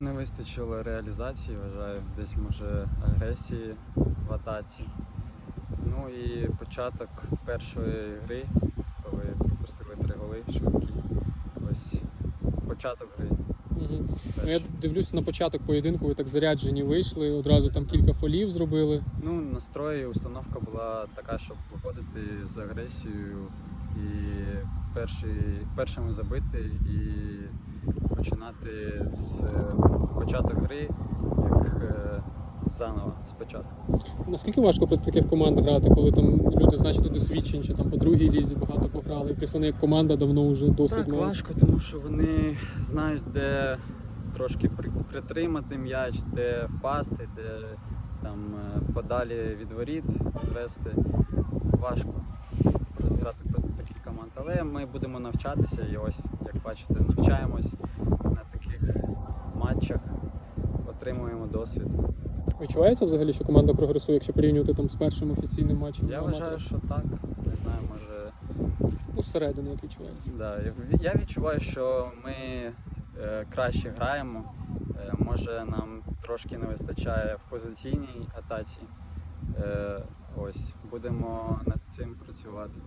Не вистачило реалізації, вважаю, десь може агресії в атаці. Ну і початок першої гри, коли пропустили три голи швидкі. Ось початок гри. Угу. Ну, я дивлюся на початок поєдинку, ви так заряджені вийшли, одразу там кілька фолів зробили. Ну, настрої, установка була така, щоб виходити з агресією і перший, першими забити і починати з початок гри як е, заново спочатку. Наскільки важко проти таких команд грати, коли там люди значно досвідченіші, там по другій лізі багато пограли, і плюс вони як команда давно вже досвід Так, мають. важко, тому що вони знають, де трошки при- притримати м'яч, де впасти, де там е, подалі від воріт відвести. Важко грати проти таких команд. Але ми будемо навчатися і ось, як бачите, навчаємось отримуємо досвід. Відчувається взагалі, що команда прогресує, якщо порівнювати там з першим офіційним матчем? Я вважаю, що так. Не знаю, може. Ну, зсередини як відчувається. Да, я- я відчуваю, що ми е, краще граємо. Е, може, нам трошки не вистачає в позиційній атаці. Е, ось будемо над цим працювати.